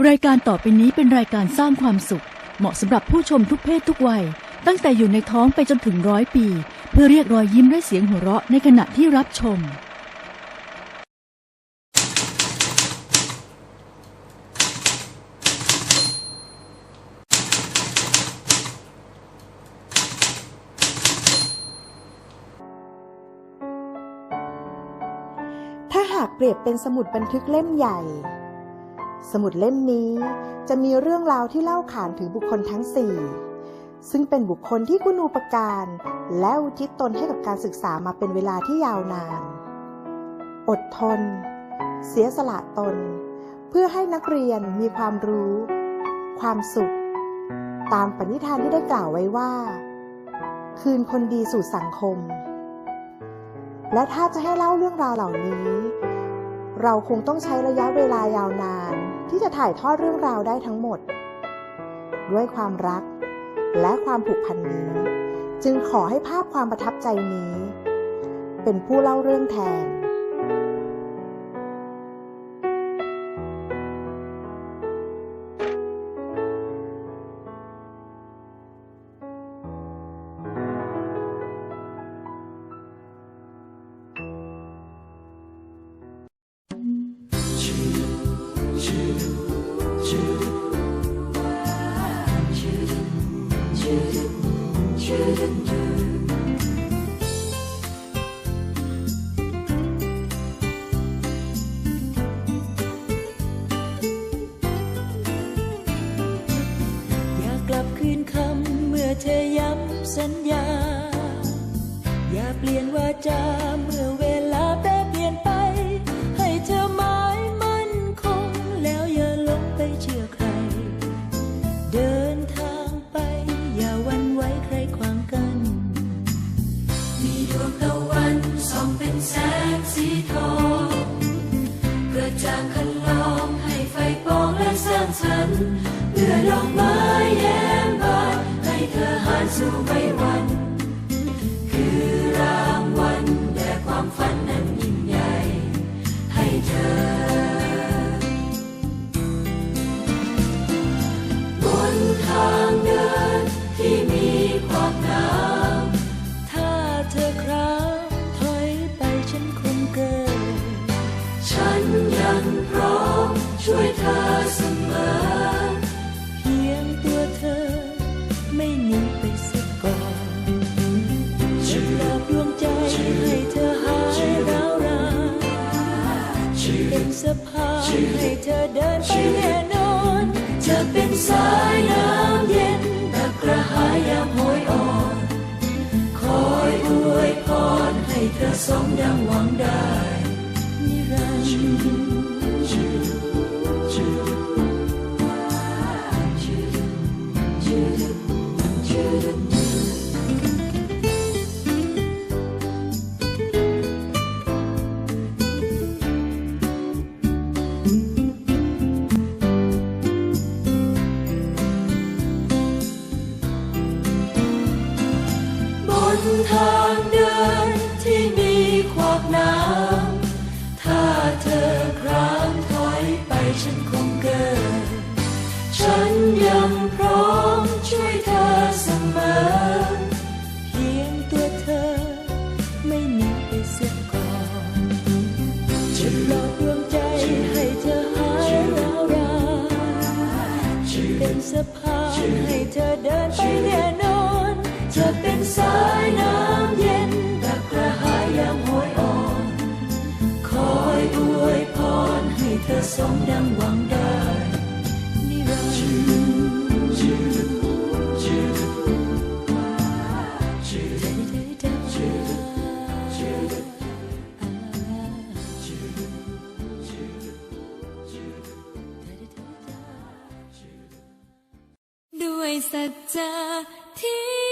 รายการต่อไปนี้เป็นรายการสร้างความสุข เหมาะสำหรับผู้ชมทุกเพศทุกวัย ตั้งแต่อยู่ในท้องไปจนถึงร้อยปี เพื่อเรียกรอยยิ้มและเสียงหัวเราะในขณะที่รับชม ถ้าหากเปรียบเป็นสมุดบันทึกเล่มใหญ่ สมุดเล่มนี้จะมีเรื่องราวที่เล่าขานถึงบุคคลทั้งสี่ซึ่งเป็นบุคคลที่คุณูปการและอุทิศตนให้กับการศึกษามาเป็นเวลาที่ยาวนาน อดทน เสียสละตน เพื่อให้นักเรียนมีความรู้ ความสุข ตามปณิธานที่ได้กล่าวไว้ว่า คืนคนดีสู่สังคม และถ้าจะให้เล่าเรื่องราวเหล่านี้ เราคงต้องใช้ระยะเวลายาวนาน ที่จะถ่ายทอดเรื่องราวได้ทั้งหมด ด้วยความรักและความผูกพันนี้ จึงขอให้ภาพความประทับใจนี้ เป็นผู้เล่าเรื่องแทน สัญญา อย่าเปลี่ยนวาจาเมื่อเวลาแปรเปลี่ยนไป ให้เธอหมายมั่นคง แล้วอย่าลงไปเชื่อใคร เดินทางไป อย่าหวันไหว้ใครขวางกัน มีดวงตะวันส่องเป็นแสงสีทองกระจ่างคันลองให้ไฟปองและสร้างสรรค์เมื่อดอกไม้แย้ อห แน่นอน จะเป็นสายน้ำเย็นดักกระหายยามโหยอ่อน คอยอวยพรให้เธอสมดังหวังได้นิรันดร์ ทางเดินที่มีขวากน้ำ ถ้าเธอครางถอยไปฉันคงเกิน ฉันยังพร้อมช่วยเธอเสมอ เพียงตัวเธอไม่หนีไปเสียก่อนจะหลอกดวงใจให้เธอหายร้าวรานเป็นสะพานให้เธอเดินไปแน่นอน จะเป็นสายน้ำเย็นแบบกระหายยามโหยอ่อน คอยอวยพรให้เธอสมดังหวังได้นิรันดร์ด้วยสัจจะที่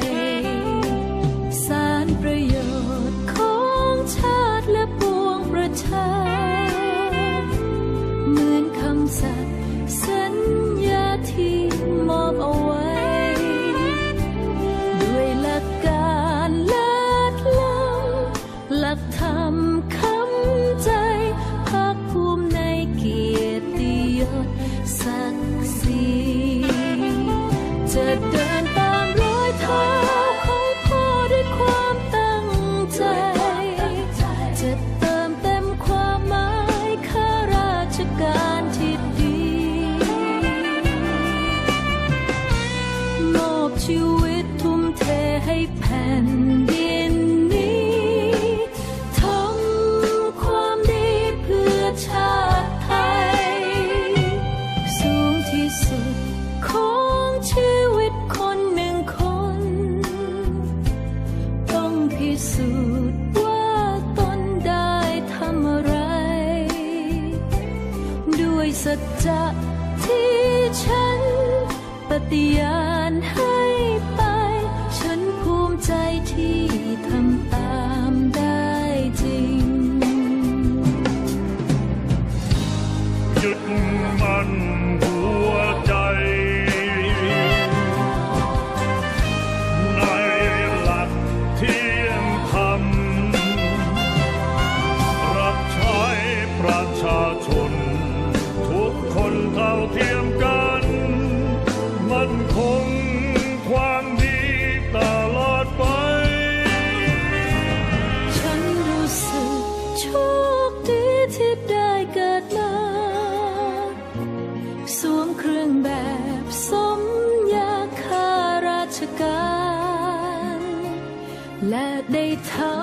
他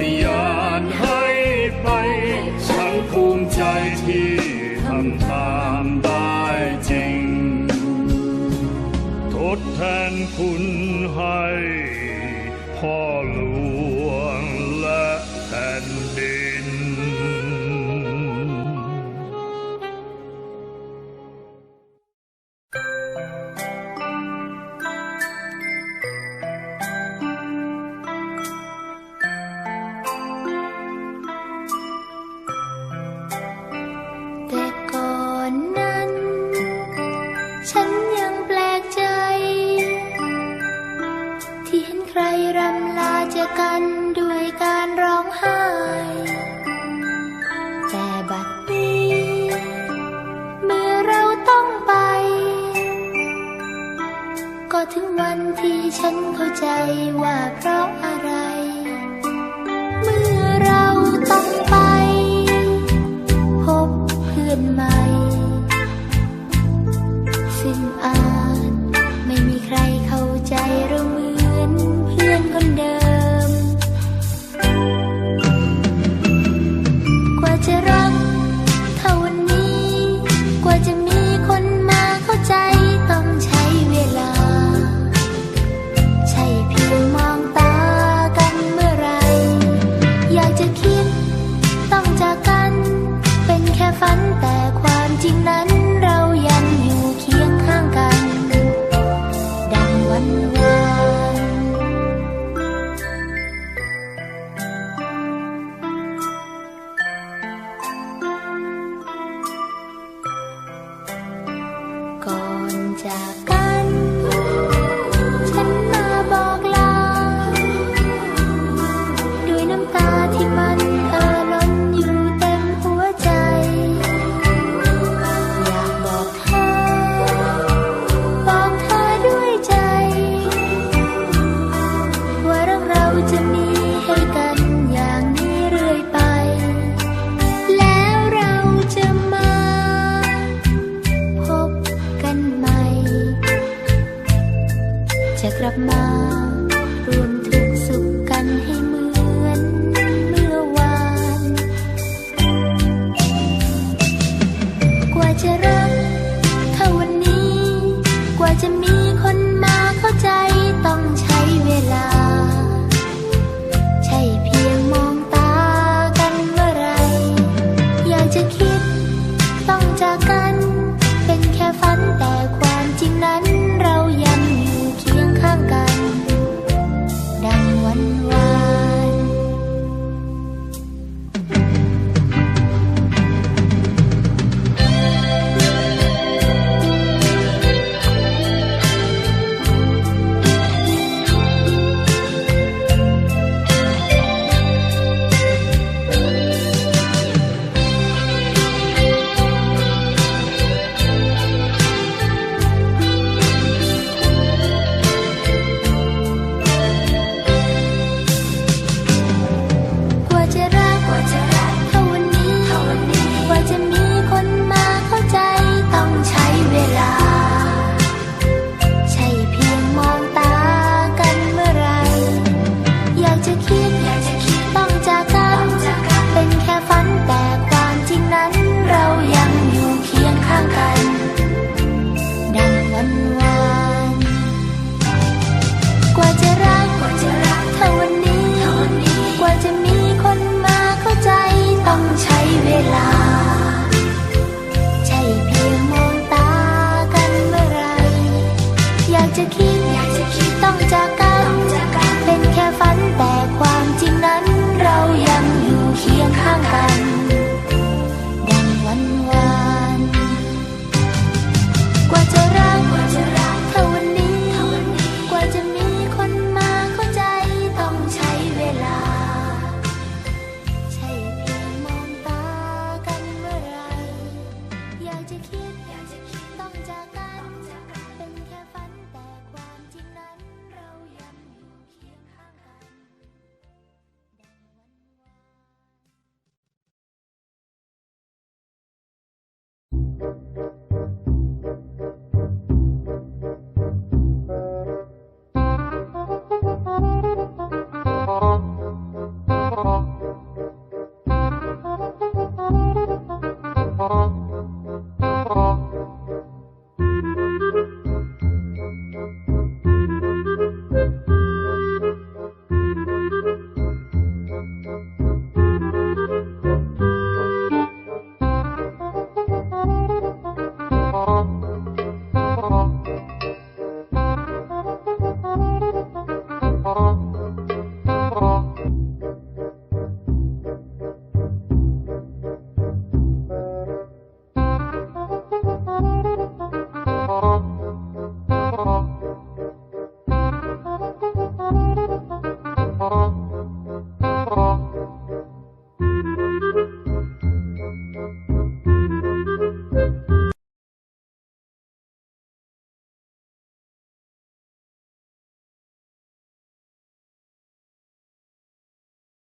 ฏิญานให้ไป ฉันภูมิใจที่ทำตามได้จริง ทดแทนคุณ วันที่ฉันเข้าใจว่าเพราะอะไร เมื่อเราต้องไป พบเพื่อนใหม่ 下班 야즈키 야즈키 덩적